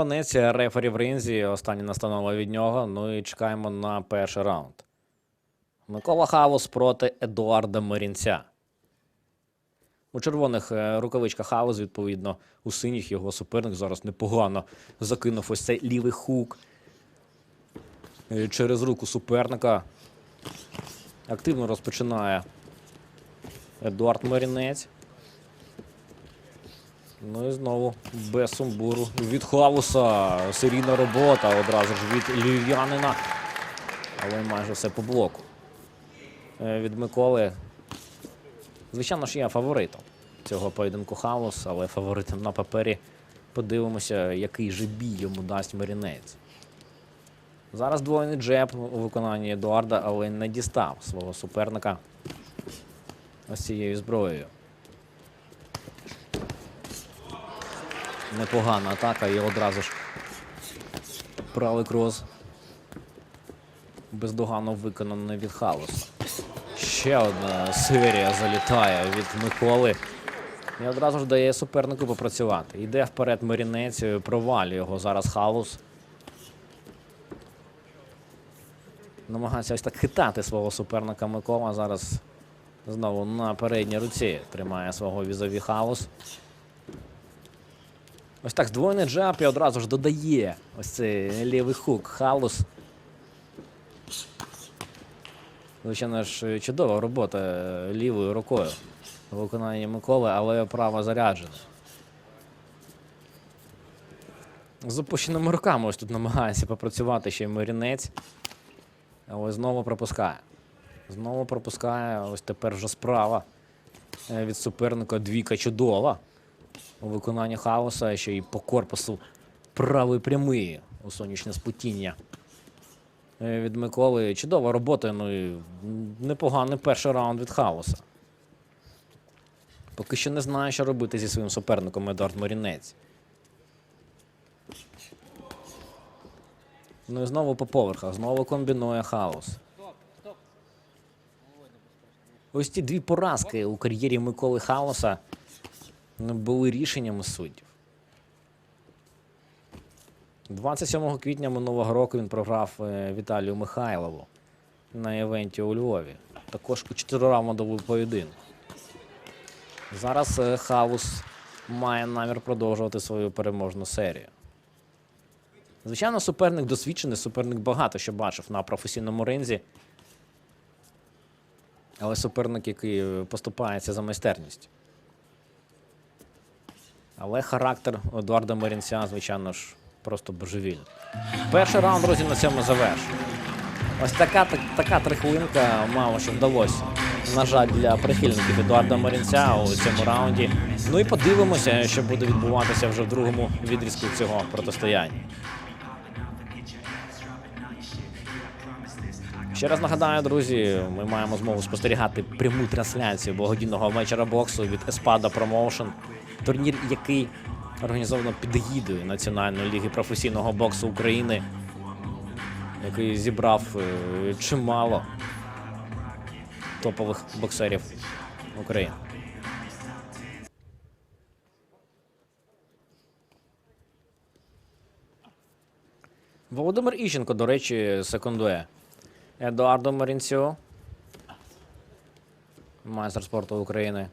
гаманець, рефері в ринзі, остання настанова від нього. Ну і чекаємо на перший раунд. Микола Хаус проти Едуарда Мирінця. У червоних е, рукавичках Хаус, відповідно, у синіх його суперник зараз непогано закинув ось цей лівий хук е, через руку суперника. Активно розпочинає Едуард Марінець. Ну і знову без сумбуру. Від Хауса серійна робота одразу ж від львів'янина. Але майже все по блоку. Е, Від Миколи. Звичайно ж, є фаворитом цього поєдинку Хаус, але фаворитом на папері. Подивимося, який же бій йому дасть Марінець. Зараз двойний джеб у виконанні Едуарда, але не дістав свого суперника ось цією зброєю. Непогана атака і одразу ж правий крос. Бездоганно виконаний від Халуса. Ще одна серія залітає від Миколи. І одразу ж дає супернику попрацювати. Йде вперед Марінець, провалює його зараз Халус. Намагається ось так хитати свого суперника Микола. Зараз знову на передній руці тримає свого візові Халус. Ось так здвоєний джаб і одразу ж додає ось цей лівий хук Халус. Звичайно ж, чудова робота е, лівою рукою у виконанні Миколи, але права заряджена. З опущеними руками ось тут намагається попрацювати ще й Марінець. Але знову пропускає. Знову пропускає. Ось тепер вже справа е, від суперника двійка чудова. У виконанні хаоса ще й по корпусу правий прямий у сонячне спутіння. Е, Від Миколи чудова робота, ну і непоганий перший раунд від хаоса. Поки що не знає, що робити зі своїм суперником Едуард Марінець. Ну і знову по поверхах, знову комбінує хаос. Ось ці дві поразки у кар'єрі Миколи Хаоса не були рішеннями суддів. 27 квітня минулого року він програв е, Віталію Михайлову на івенті у Львові. Також у чотирираундовий поєдинок. Зараз е, Хаус має намір продовжувати свою переможну серію. Звичайно, суперник досвідчений, суперник багато що бачив на професійному ринзі. Але суперник, який е, поступається за майстерністю. Але характер Едуарда Марінця, звичайно ж, просто божевільний. Перший раунд, друзі, на цьому завершує. Ось така, так, така трихлинка мало що вдалося. На жаль, для прихильників Едуарда Марінця у цьому раунді. Ну і подивимося, що буде відбуватися вже в другому відрізку цього протистояння. Ще раз нагадаю, друзі, ми маємо змогу спостерігати пряму трансляцію благодійного вечора боксу від Espada Promotion. Турнір, який організовано під егідою Національної ліги професійного боксу України, який зібрав е, чимало топових боксерів України. Володимир Іщенко, до речі, секундує Едуарду Марінцю, майстер спорту України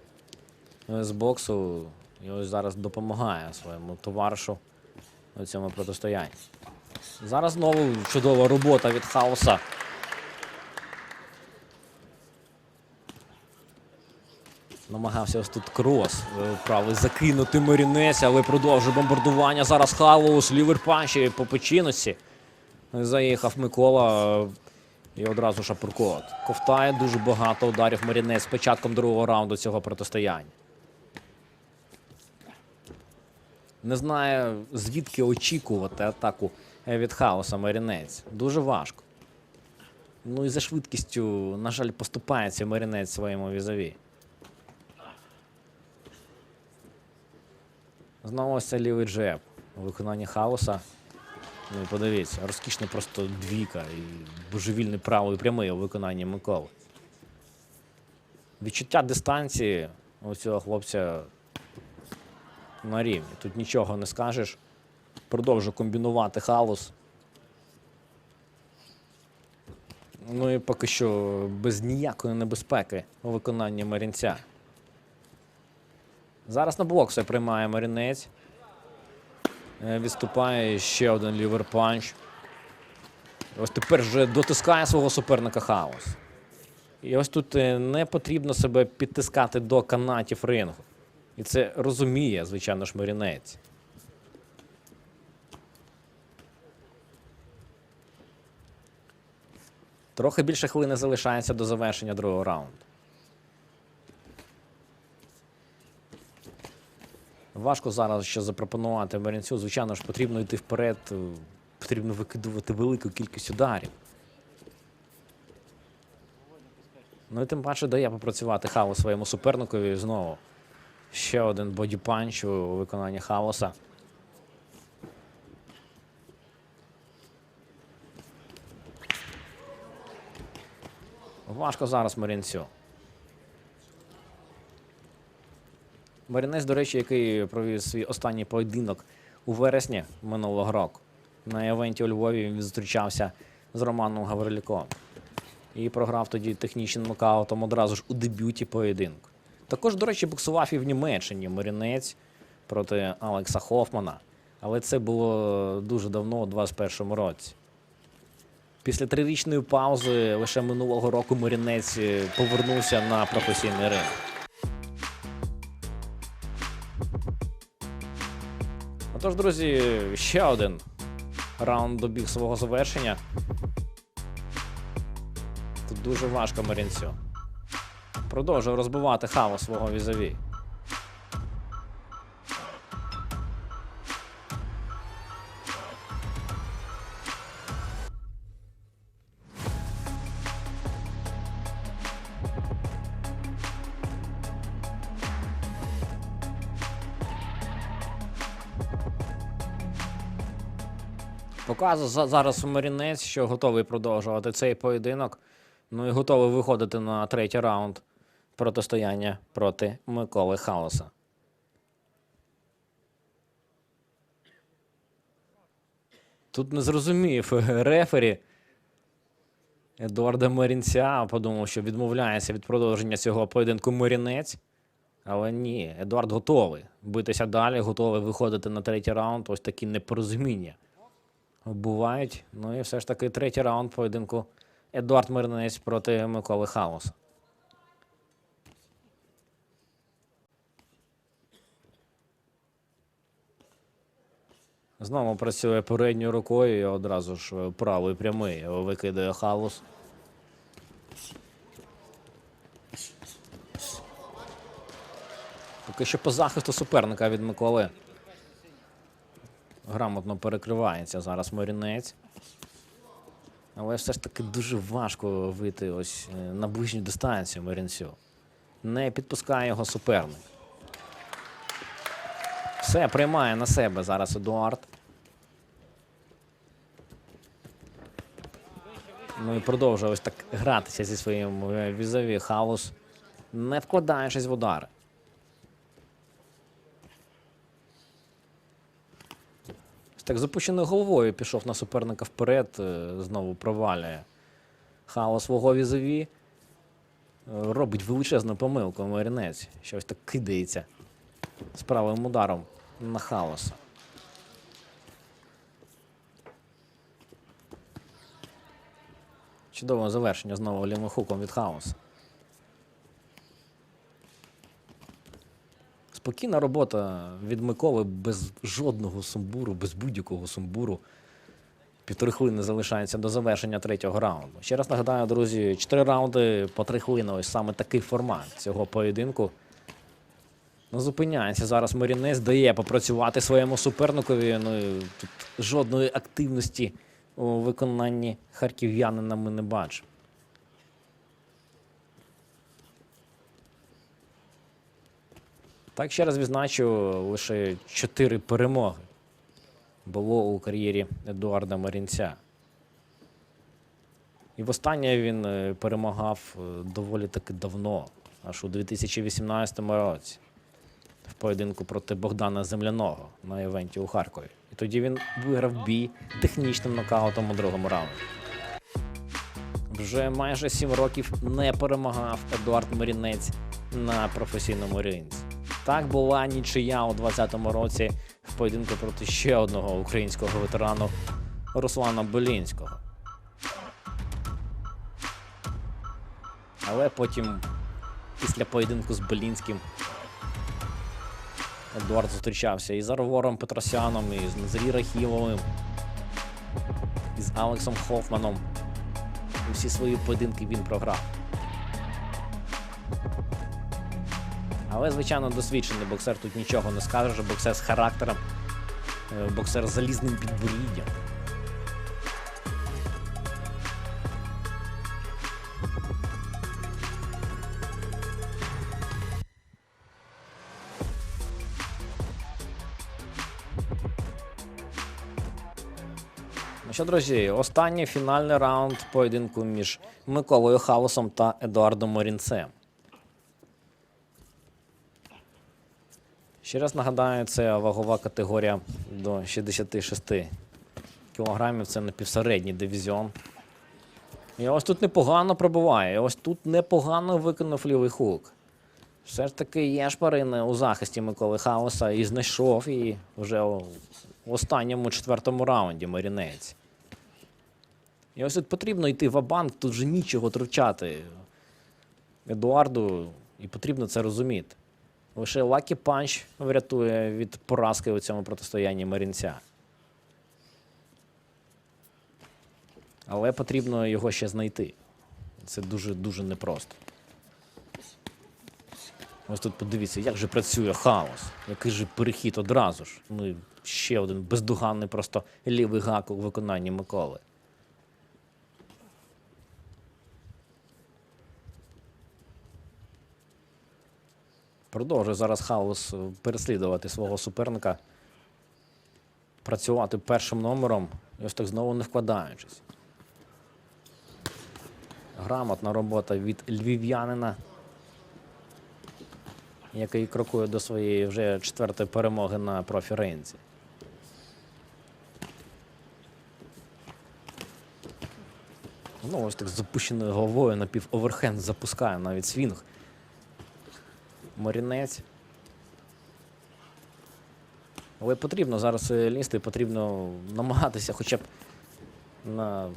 з боксу. І ось зараз допомагає своєму товаришу у цьому протистоянні. Зараз знову чудова робота від хаоса. Намагався ось тут крос е, правий закинути Марінець, але продовжує бомбардування. Зараз хаос, лівер панчі по печіночці. Заїхав Микола е, і одразу шапуркот. Ковтає дуже багато ударів Марінець початком другого раунду цього протистояння. Не знає, звідки очікувати атаку е, від хаоса Марінець. Дуже важко. Ну і за швидкістю, на жаль, поступається Марінець своєму візові. Знову ось це лівий джеб у виконанні хаоса. Ну подивіться, розкішна просто двійка і божевільний правий прямий у виконанні Миколи. Відчуття дистанції у цього хлопця на рівні. Тут нічого не скажеш. Продовжує комбінувати халус. Ну і поки що без ніякої небезпеки у виконанні Марінця. Зараз на блок все приймає Марінець. Е, Відступає ще один лівер-панч. Ось тепер вже дотискає свого суперника хаос. І ось тут е, не потрібно себе підтискати до канатів рингу. І це розуміє, звичайно ж, Марінець. Трохи більше хвилини залишається до завершення другого раунду. Важко зараз ще запропонувати Марінцю. Звичайно ж, потрібно йти вперед, е, потрібно викидувати велику кількість ударів. Ну і тим паче дає попрацювати хаос своєму суперникові знову. Ще один бодіпанч у виконанні хаоса. Важко зараз Марінцю. Марінець, до речі, який провів свій останній поєдинок у вересні минулого року. На івенті у Львові він зустрічався з Романом Гаврилюком. І програв тоді технічним нокаутом одразу ж у дебюті поєдинку. Також, до речі, боксував і в Німеччині Марінець проти Алекса Хофмана. Але це було дуже давно, у 21-му році. Після трирічної паузи лише минулого року Марінець е, повернувся на професійний ринок. Отож, друзі, ще один раунд добіг свого завершення. Тут дуже важко Марінцю. Продовжує розбивати хаос свого візаві. Показує за- зараз Марінець, що готовий продовжувати цей поєдинок. Ну і готовий виходити на третій раунд протистояння проти Миколи Хаоса. Тут не зрозумів рефері Едуарда Марінця. Подумав, що відмовляється від продовження цього поєдинку Марінець. Але ні, Едуард готовий битися далі, готовий виходити на третій раунд. Ось такі непорозуміння бувають. Ну і все ж таки третій раунд поєдинку Едуард Маринець проти Миколи Хаоса. Знову працює передньою рукою і одразу ж е, правою прямий викидає хаос. Поки що по захисту суперника від Миколи. Грамотно перекривається зараз Марінець. Але все ж таки дуже важко вийти ось е, на ближню дистанцію Марінцю. Не підпускає його суперник. Все приймає на себе зараз Едуард. Ну і продовжує ось так гратися зі своїм е, візові хаос, не вкладаючись в удари. Ось Так запущеною головою пішов на суперника вперед, е, знову провалює хаос свого візові. Е, Робить величезну помилку Марінець, що ось так кидається з правим ударом на хаоса. Чудове завершення знову лімохуком від хаоса. Спокійна робота від Миколи без жодного сумбуру, без будь-якого сумбуру. Півтори хвилини залишається до завершення третього раунду. Ще раз нагадаю, друзі, чотири раунди по три хвилини. Ось саме такий формат цього поєдинку. Ну, зупиняється зараз Марінець, дає попрацювати своєму суперникові. Ну, тут жодної активності у виконанні харків'янина ми не бачимо. Так, ще раз відзначу, лише чотири перемоги було у кар'єрі Едуарда Марінця. І востаннє він е, перемагав е, доволі таки давно, аж у 2018 році, в поєдинку проти Богдана Земляного на івенті у Харкові. І Тоді він виграв бій технічним нокаутом у другому раунді. Вже майже сім років не перемагав Едуард Марінець на професійному ринці. Так була нічия у 2020 році в поєдинку проти ще одного українського ветерану Руслана Белінського. Але потім, після поєдинку з Белінським, Едуард зустрічався і з Арвором Петросяном, і з Назарі Рахіловим, і з Алексом Хофманом. І всі свої поєдинки він програв. Але, звичайно, досвідчений боксер тут нічого не скаже, боксер з характером, е, боксер з залізним підборіддям. Що, друзі, останній фінальний раунд поєдинку між Миколою Хаусом та Едуардом Морінцем. Ще раз нагадаю, це вагова категорія до 66 кілограмів. Це напівсередній дивізіон. І ось тут непогано пробиває. І ось тут непогано виконав лівий хук. Все ж таки є шпарини у захисті Миколи Хауса і знайшов її вже в останньому четвертому раунді Марінець. І ось тут потрібно йти в банк тут вже нічого тручати Едуарду, і потрібно це розуміти. Лише Лакі Панч врятує від поразки у цьому протистоянні Марінця. Але потрібно його ще знайти. Це дуже-дуже непросто. Ось тут подивіться, як же працює хаос, який же перехід одразу ж. Ну, ще один бездоганний просто лівий гак у виконанні Миколи. Продовжує зараз хаос е, переслідувати свого суперника, працювати першим номером і ось так знову не вкладаючись. Грамотна робота від львів'янина який крокує до своєї вже четвертої перемоги на профі-ринці. Ну, ось так запущеною головою напів-оверхенд запускає навіть свінг. Марінець. Але потрібно зараз е, лізти, потрібно намагатися хоча б на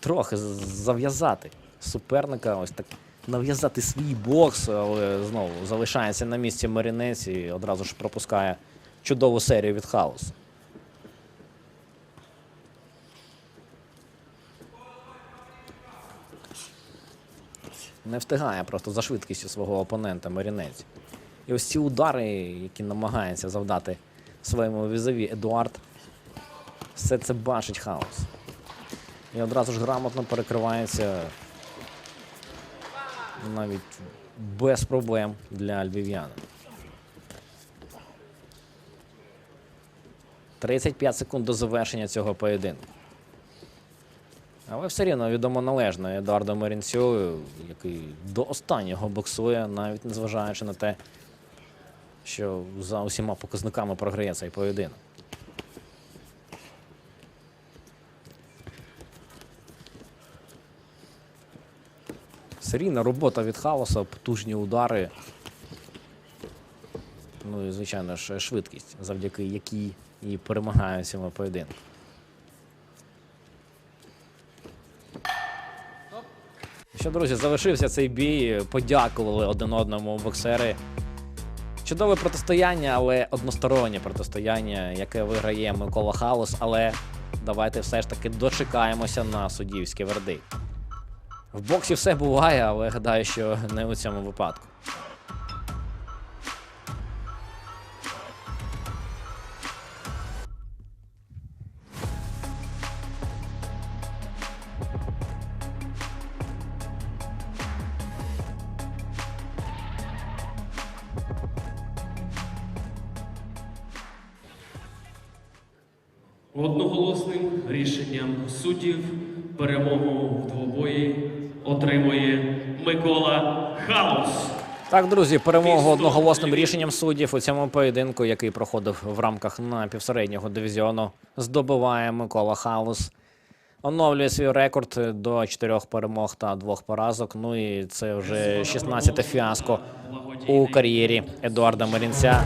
трохи зав'язати суперника. Ось так нав'язати свій бокс, але знову залишається на місці Марінець і одразу ж пропускає чудову серію від хаосу. Не встигає просто за швидкістю свого опонента Марінець. І ось ці удари, які намагається завдати своєму візові Едуард, все це бачить хаос. І одразу ж грамотно перекривається навіть без проблем для львів'яна. 35 секунд до завершення цього поєдинку. Але все рівно відомо належно Едуарду Марінцю, який до останнього боксує, навіть незважаючи на те, що за усіма показниками програє цей поєдинок. Серійна робота від хаоса, потужні удари. Ну і, звичайно ж, швидкість, завдяки якій і перемагає цьому поєдинку. Що, друзі, завершився цей бій. Подякували один одному боксери. Чудове протистояння, але одностороннє протистояння, яке виграє Микола Хаус. Але давайте все ж таки дочекаємося на суддівський вердикт. В боксі все буває, але гадаю, що не у цьому випадку. Перемогу в двобої отримує Микола Хаус. Так, друзі, перемогу одноголосним рішенням суддів у цьому поєдинку, який проходив в рамках напівсереднього дивізіону, здобуває Микола Хаус. Оновлює свій рекорд до чотирьох перемог та двох поразок. Ну і це вже 16-те фіаско у кар'єрі Едуарда Марінця.